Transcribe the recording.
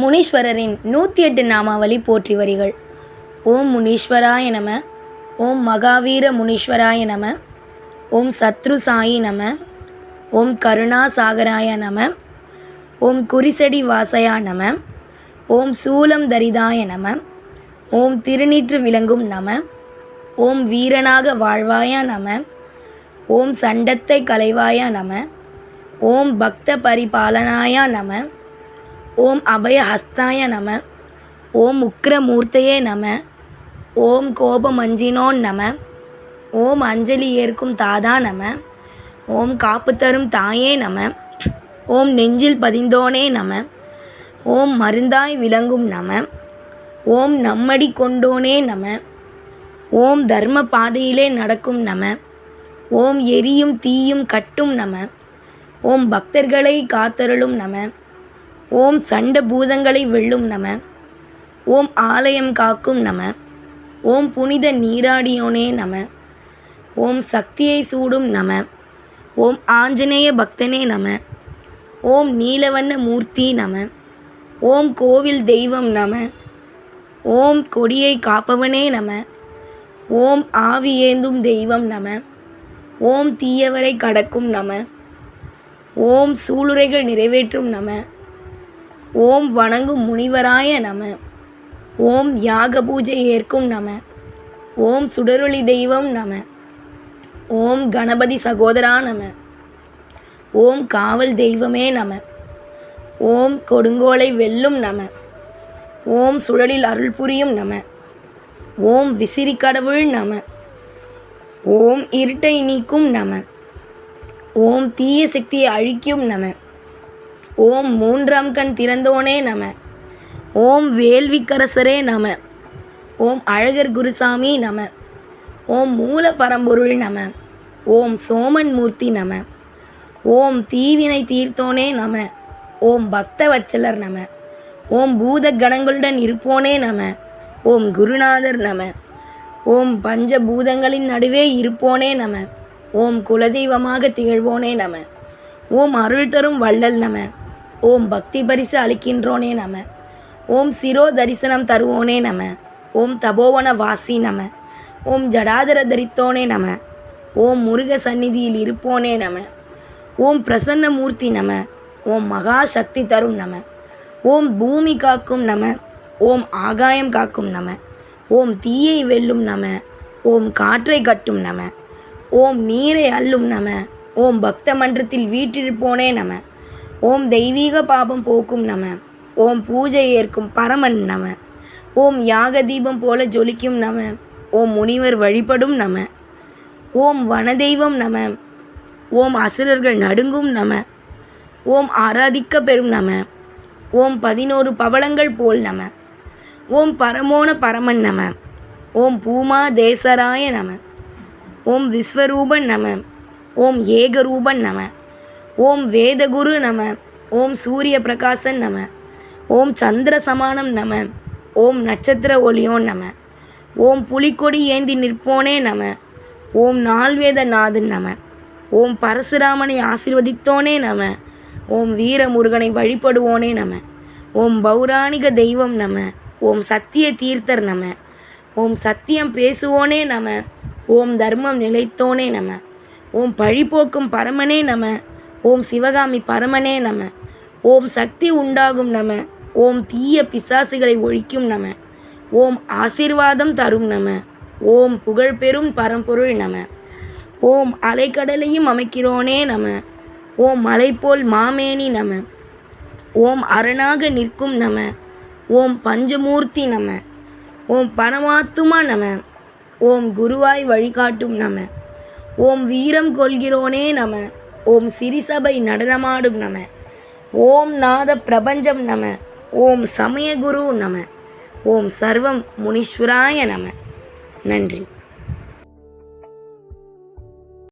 முனீஸ்வரரின் நூற்றி எட்டு நாமாவளி போற்றி வரிகள். ஓம் முனீஸ்வராய நம ஓம் மகாவீர முனீஸ்வராய நம ஓம் சத்ரு சாயி நம ஓம் கருணாசாகராய நம ஓம் குறிசடி வாசயா நம ஓம் சூலம் தரிதாய நம ஓம் திருநீற்று விளங்கும் நம ஓம் வீரனாக வாழ்வாயா நம ஓம் சண்டத்தை கலைவாயா நம ஓம் பக்த பரிபாலனாயா நம ஓம் அபயஹஸ்தாய நம ஓம் உக்ரமூர்த்தையே நம ஓம் கோபமஞ்சினோன் நம ஓம் அஞ்சலி ஏற்கும் தாதா நம ஓம் காப்பு தரும் தாயே நம ஓம் நெஞ்சில் பதிந்தோனே நம ஓம் மருந்தாய் விளங்கும் நம ஓம் நம்மடி கொண்டோனே நம ஓம் தர்ம பாதையிலே நடக்கும் நம ஓம் எரியும் தீயும் கட்டும் நம ஓம் பக்தர்களை காத்தருளும் நம ஓம் சண்ட பூதங்களை வெல்லும் நம ஓம் ஆலயம் காக்கும் நம ஓம் புனித நீராடியோனே நம ஓம் சக்தியை சூடும் நம ஓம் ஆஞ்சநேய பக்தனே நம ஓம் நீலவண்ண மூர்த்தி நம ஓம் கோவில் தெய்வம் நம ஓம் கொடியை காப்பவனே நம ஓம் ஆவி ஏந்தும் தெய்வம் நம ஓம் தீயவரை கடக்கும் நம ஓம் சூளுரைகள் நிறைவேற்றும் நம ஓம் வணங்கும் முனிவராய நம. ஓம் யாக பூஜை ஏற்கும் நம. ஓம் சுடரொளி தெய்வம் நம. ஓம் கணபதி சகோதரா நம. ஓம் காவல் தெய்வமே நம. ஓம் கொடுங்கோலை வெல்லும் நம. ஓம் சுழலில் அருள் புரியும் நம. ஓம் விசிறி கடவுள் நம. ஓம் இருட்டை நீக்கும் நம. ஓம் தீய சக்தியை அழிக்கும் நம. ஓம் மூன்றாம் கண் திறந்தோனே நம ஓம் வேள்விக்கரசரே நம ஓம் அழகர் குருசாமி நம ஓம் மூல பரம்பொருள் நம ஓம் சோமன் மூர்த்தி நம ஓம் தீவினை தீர்த்தோனே நம ஓம் பக்த வச்சலர் நம ஓம் பூத கணங்களுடன் இருப்போனே நம ஓம் குருநாதர் நம ஓம் பஞ்சபூதங்களின் நடுவே இருப்போனே நம ஓம் குலதெய்வமாக திகழ்வோனே நம ஓம் அருள் தரும் வள்ளல் நம ஓம் பக்தி பரிசு அளிக்கின்றோனே நம ஓம் சிரோ தரிசனம் தருவோனே நம ஓம் தபோவன வாசி நம ஓம் ஜடாதர தரித்தோனே நம ஓம் முருக சந்நிதியில் இருப்போனே நம ஓம் பிரசன்னமூர்த்தி நம ஓம் மகா சக்தி தரும் நம ஓம் பூமி காக்கும் நம ஓம் ஆகாயம் காக்கும் நம ஓம் தீயை வெல்லும் நம ஓம் காற்றை கட்டும் நம ஓம் நீரை அள்ளும் நம ஓம் பக்த மன்றத்தில் வீற்றிருப்போனே நம ஓம் தெய்வீக பாபம் போக்கும் நம ஓம் பூஜை ஏற்கும் பரமன் நம ஓம் யாக தீபம் போல ஜொலிக்கும் நம ஓம் முனிவர் வழிபடும் நம ஓம் வனதெய்வம் நம ஓம் அசுரர்கள் நடுங்கும் நம ஓம் ஆராதிக்க பெறும் நம ஓம் பதினோரு பவளங்கள் போல் நம ஓம் பரமோன பரமன் நம ஓம் பூமா தேசராய நம ஓம் விஸ்வரூபன் நம ஓம் ஏகரூபன் நம ஓம் வேதகுரு நம ஓம் சூரிய பிரகாசன் நம ஓம் சந்திர சமானம் நம ஓம் நட்சத்திர ஒளியோன் நம ஓம் புலிக்கொடி ஏந்தி நிற்போனே நம ஓம் நால்வேத நாதன் நம ஓம் பரசுராமனை ஆசிர்வதித்தோனே நம ஓம் வீரமுருகனை வழிபடுவோனே நம ஓம் பௌராணிக தெய்வம் நம ஓம் சத்திய தீர்த்தர் நம ஓம் சத்தியம் பேசுவோனே நம ஓம் தர்மம் நிலைத்தோனே நம ஓம் பழிபோக்கும் பரமனே நம ஓம் சிவகாமி பரமனே நம ஓம் சக்தி உண்டாகும் நம ஓம் தீய பிசாசுகளை ஒழிக்கும் நம ஓம் ஆசீர்வாதம் தரும் நம ஓம் புகழ் பெறும் பரம்பொருள் நம ஓம் அலைக்கடலையும் அமைக்கிறோனே நம ஓம் மலை போல் மாமேனி நம ஓம் அரணாக நிற்கும் நம ஓம் பஞ்சமூர்த்தி நம ஓம் பரமாத்துமா நம ஓம் குருவாய் வழிகாட்டும் நம ஓம் வீரம் கொள்கிறோனே நம ஓம் சிறிசபை நடனமாடும் நம. ஓம் நாத பிரபஞ்சம் நம. ஓம் சமயகுரு நம. ஓம் சர்வம் முனீஸ்வராய நம. நன்றி.